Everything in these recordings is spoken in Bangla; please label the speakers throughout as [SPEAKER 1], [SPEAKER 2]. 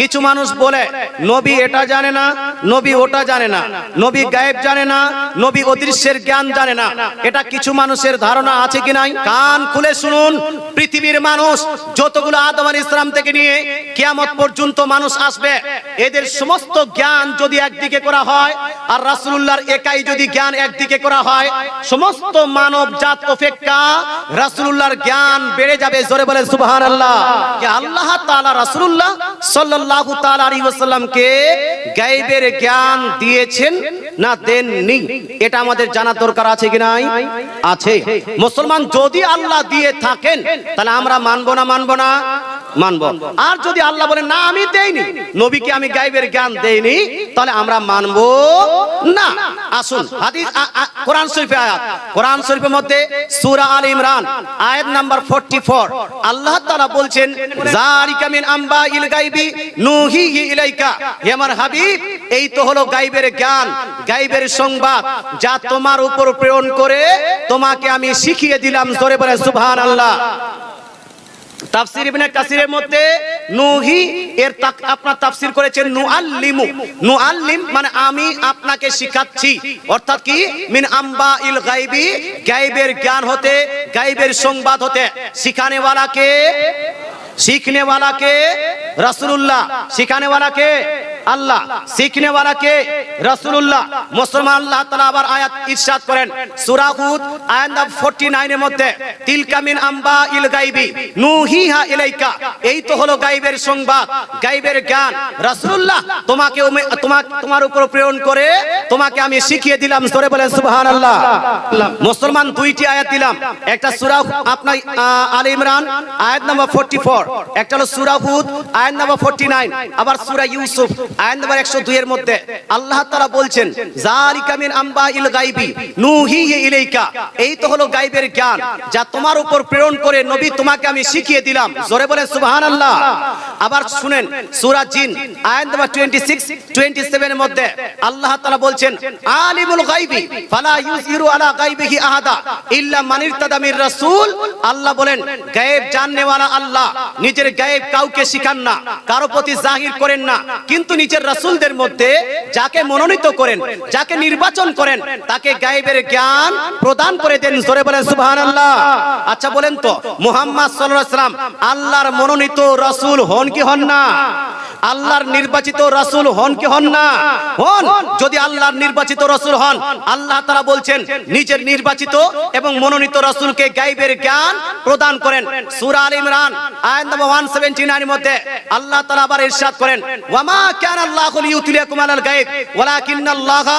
[SPEAKER 1] কিছু মানুষ বলে, নবী এটা জানে না, নবী ওটা জানে না, নবী গায়েব জানে না, নবী অদৃশ্যের জ্ঞান জানে না। এটা কিছু মানুষের ধারণা আছে কি নাই? কান খুলে শুনুন, পৃথিবীর মানুষ যতগুলো আদম আলাইহিস ইসলাম থেকে নিয়ে কিয়ামত পর্যন্ত মানুষ আসবে, এদের সমস্ত জ্ঞান যদি একদিকে করা হয়, আর রাসূলুল্লাহর একাই যদি জ্ঞান একদিকে করা হয়, সমস্ত মানব জাত অপেক্ষা রাসূলুল্লাহর জ্ঞান বেড়ে যাবে। জোরে বলে সুবহানাল্লাহ। যে আল্লাহ তাআলা রাসূলুল্লাহ সাল্লাল্লাহু তাআলা আলাইহি ওয়াসাল্লামকে গায়বের জ্ঞান দিয়েছেন না দেননি? এটা আমাদের জানা দরকার আছে কি নাই? আছে। মুসলমান যদি আল্লাহ দিয়ে থাকেন, তাহলে আমরা মানবো না মানবো না? মানবো। আর যদি আল্লাহ বলে না, আমি দেইনি। নবীকে আমি গাইবের জ্ঞান দেইনি, তাহলে আমরা মানবো না। আসুন, হাদিস কোরআন শরীফে আয়াত। কোরআন শরীফের মধ্যে সূরা আল ইমরান, আয়াত নাম্বার 44 আল্লাহ তাআলা বলছেন জালিকা মিন আম্বাইল গায়বি নুহিহি ইলাইকা। হে আমার হাবিব, এই তো হলো গাইবের জ্ঞান, গাইবের সংবাদ, যা তোমার উপর প্রেরণ করে তোমাকে আমি শিখিয়ে দিলাম জোরে বলে, সুবহানাল্লাহ। তাফসির ইবনে কাসিরের মধ্যে নুহি এর আপনার তাফসির করেছেন মানে আমি আপনাকে শিখাচ্ছি। অর্থাৎ কি? মিন আম্বা ইল গায়বি, গায়বের জ্ঞান হতে, গায়বের সংবাদ হতে। শিখানে ওয়ালাকে শিখনে ওয়ালাকে রাসূলুল্লাহ। শিখানে ওয়ালাকে আল্লাহ শিখনে কে রাসূলুল্লাহ মুসলমান আল্লাহ আবার আয়াত ইরশাদ করেন। সূরা হুদ, আয়াত নাম্বার 49 এর মধ্যে আম্বা ইল নুহিহা ইলাইকা। এই তো হলো সংবাদ জ্ঞান। তোমাকে তোমাক তোমার উপর প্রেরণ করে তোমাকে আমি শিখিয়ে দিলাম, জোরে বলেন সুবহানাল্লাহ। মুসলমান দুইটি আয়াত দিলাম। একটা সূরা আপনার ইমরান, আয়াত নাম্বার 44 একটা হলো সূরা হুদ, আয়াত নাম্বার 49 আবার সূরা ইউসুফ। নাম্বার 102 এর মধ্যে আল্লাহ বলছেন এই তো হলো জ্ঞান, যা তোমার উপর প্রেরণ করে নবী তোমাকে আমি শিখিয়ে দিলাম। জোরে আবার শুনেন জিন নাম্বার 26 27 এর মধ্যে আল্লাহ বলছেন, আলিমুল ফালা আলা আহাদা ইল্লা রাসূল। আল্লাহ বলেন, গায়েব জাননেওয়ালা আল্লাহ, নিজের গায়েব কাউকে শিখান না, কারও প্রতি জাহির করেন না। কিন্তু নিজের রাসূলদের মধ্যে যাকে মনোনীত করেন, যাকে নির্বাচন করেন, তাকে গায়েবের জ্ঞান প্রদান করে দেন। জোরে বলেন, সুবহানাল্লাহ। আচ্ছা বলেন তো, মুহাম্মদ সাল্লাম আল্লাহর মনোনীত রাসূল হন কি হন না? আল্লাহর নির্বাচিত রাসূল হন কি হন না? হন। যদি আল্লাহর নির্বাচিত রাসূল হন, আল্লাহ তাআলা বলছেন, নিজের নির্বাচিত এবং মনোনীত রাসূলকে গায়বের জ্ঞান প্রদান করেন। সূরা আল ইমরান, আয়াত নম্বর 179 এর মধ্যে আল্লাহ তাআলা আবার ইরশাদ করেন ওয়ামা কানা আল্লাহু লিউতলিয়াকুম আলাল গায়ব ওয়ালাকিন্নাল্লাহা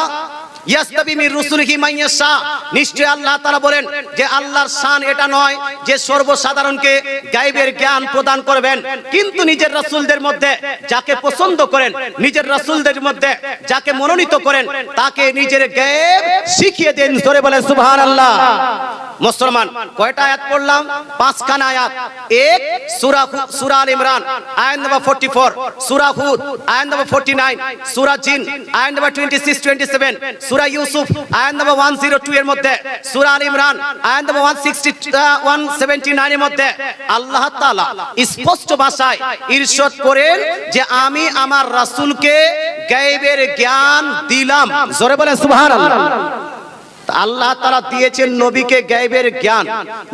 [SPEAKER 1] নিশ্চয় আল্লাহ তাআলা বলেন যে আল্লাহর শান এটা নয় যে সর্বসাধারণকে গায়বের জ্ঞান প্রদান করবেন। কিন্তু নিজের রাসূলদের মধ্যে যাকে পছন্দ করেন, নিজের রাসূলদের মধ্যে যাকে মনোনীত করেন, তাকে নিজের গায়েব শিখিয়ে দেন ধরে বলেন সুবহানাল্লাহ। মুসলমান, কয়টা আয়াত পড়লাম? পাঁচখানা আয়াত। এক, সূরা সূরা ইমরান, আয়াত নাম্বার 44 সূরা হুদ, আয়াত নাম্বার 49 সূরা জিন, আয়াত নাম্বার 26 27 সূরা ইউসুফ আয়াত নাম্বার 102 এর মধ্যে সূরা আল ইমরান আয়াত নাম্বার 160 আহ, 179 এর মধ্যে আল্লাহ তাআলা স্পষ্ট ভাষায় ইরশাদ করেন যে আমি আমার রাসূলকে গায়বের জ্ঞান দিলাম। জোরে বলেন সুবহানাল্লাহ। আল্লাহ তারা দিয়েছেন নবীকে গায়েবের জ্ঞান।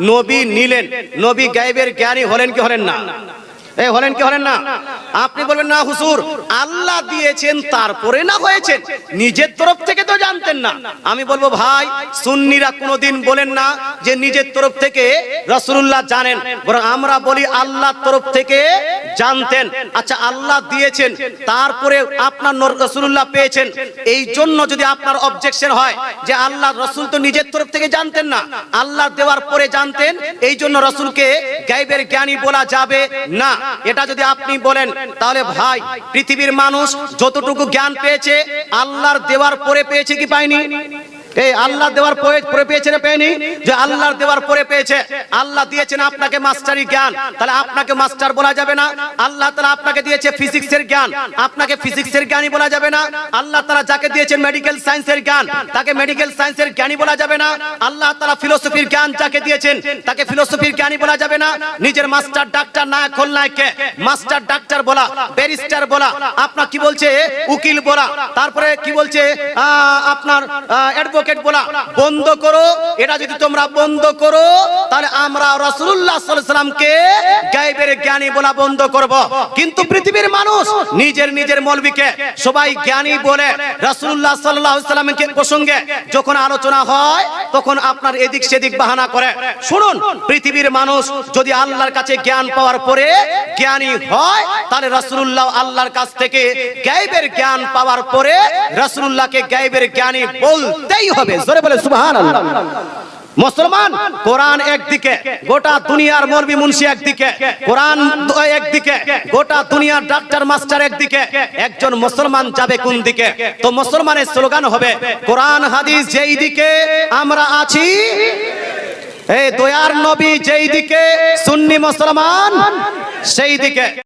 [SPEAKER 1] নবী নিলেন। নবী গায়েবের জ্ঞানী হলেন কি হলেন না? হলেন কি হলেন না? আপনি বলবেন, না হুসুর আল্লাহ দিয়েছেন, তারপরে না হয়েছেন। নিজের তরফ থেকে তো জানতেন না। আমি বলব, ভাই, সুন্নিরা কোনোদিন বলেন না যে নিজের তরফ থেকে রাসূলুল্লাহ জানেন, বরং আমরা বলি আল্লাহর তরফ থেকে জানতেন। আচ্ছা আল্লাহ দিয়েছেন, তারপরে আপনার নর- রাসূলুল্লাহ পেয়েছেন। এই জন্য যদি আপনার অবজেকশন হয় যে আল্লাহ রসুল তো নিজের তরফ থেকে জানতেন না, আল্লাহ দেওয়ার পরে জানতেন, এই জন্য রসুলকে গাইবের জ্ঞানী বলা যাবে না। এটা যদি আপনি বলেন, তাহলে ভাই, পৃথিবীর মানুষ যতটুকু জ্ঞান পেয়েছে, আল্লাহর দেওয়ার পরে পেয়েছে কি পায়নি? এই আল্লাহ দেওয়ার পরে পরে পেয়েছে না পেয়নি? যে আল্লাহর দেওয়ার পরে পেয়েছে। আল্লাহ দিয়েছেন আপনাকে মাস্টারি জ্ঞান। তাহলে আপনাকে মাস্টার বলা যাবে না। আল্লাহ তাআলা আপনাকে দিয়েছে ফিজিক্সের জ্ঞান। আপনাকে ফিজিক্সের জ্ঞানী বলা যাবে না। আল্লাহ তাআলা যাকে দিয়েছেন মেডিকেল সায়েন্সের জ্ঞান, তাকে মেডিকেল সায়েন্সের জ্ঞানী বলা যাবে না। আল্লাহ তাআলা ফিলোসফির জ্ঞান যাকে দিয়েছেন, তাকে ফিলোসফির জ্ঞানী বলা যাবে না। নিজের মাস্টার ডাক্তার না খোলনায়কে মাস্টার ডাক্তার বলা, ব্যারিস্টার বলা। আপনার কি বলছে? উকিল বলা। তারপরে কি বলছে? আপনার অ্যাডভোকেট বলা, বন্ধ করো, এটা যদি তোমরা বন্ধ করো, তাহলে আমরা আলাইহি সাল্লামকে গায়েবের জ্ঞানী বলা বন্ধ করব। কিন্তু পৃথিবীর মানুষ নিজের নিজের মৌলবীকে সবাই জ্ঞানী বলে রাসূলুল্লাহ সাল্লাল্লাহু আলাইহি সাল্লামের প্রসঙ্গে যখন আলোচনা হয়, তখন আপনার এদিক সেদিক বাহানা করে। শুনুন, পৃথিবীর মানুষ যদি আল্লাহর কাছে জ্ঞান পাওয়ার পরে জ্ঞানী হয়, তাহলে রাসূলুল্লাহ আল্লাহর কাছ থেকে গায়েবের জ্ঞান পাওয়ার পরে রাসূলুল্লাহকে গায়েবের জ্ঞানী বলতেই হবে? জোরে বলে সুবহানাল্লাহ। মুসলমান, কোরআন একদিকে, গোটা দুনিয়ার মরবি মুন্সি একদিকে, কোরআন একদিকে, গোটা দুনিয়ার ডাক্তার মাস্টার একদিকে, একজন মুসলমান যাবে কোন দিকে? তো মুসলমানের স্লোগান হবে, কোরআন, হাদিস যেই দিকে আমরা আছি, এই দয়ার নবী যেই দিকে, সুন্নি মুসলমান সেই দিকে।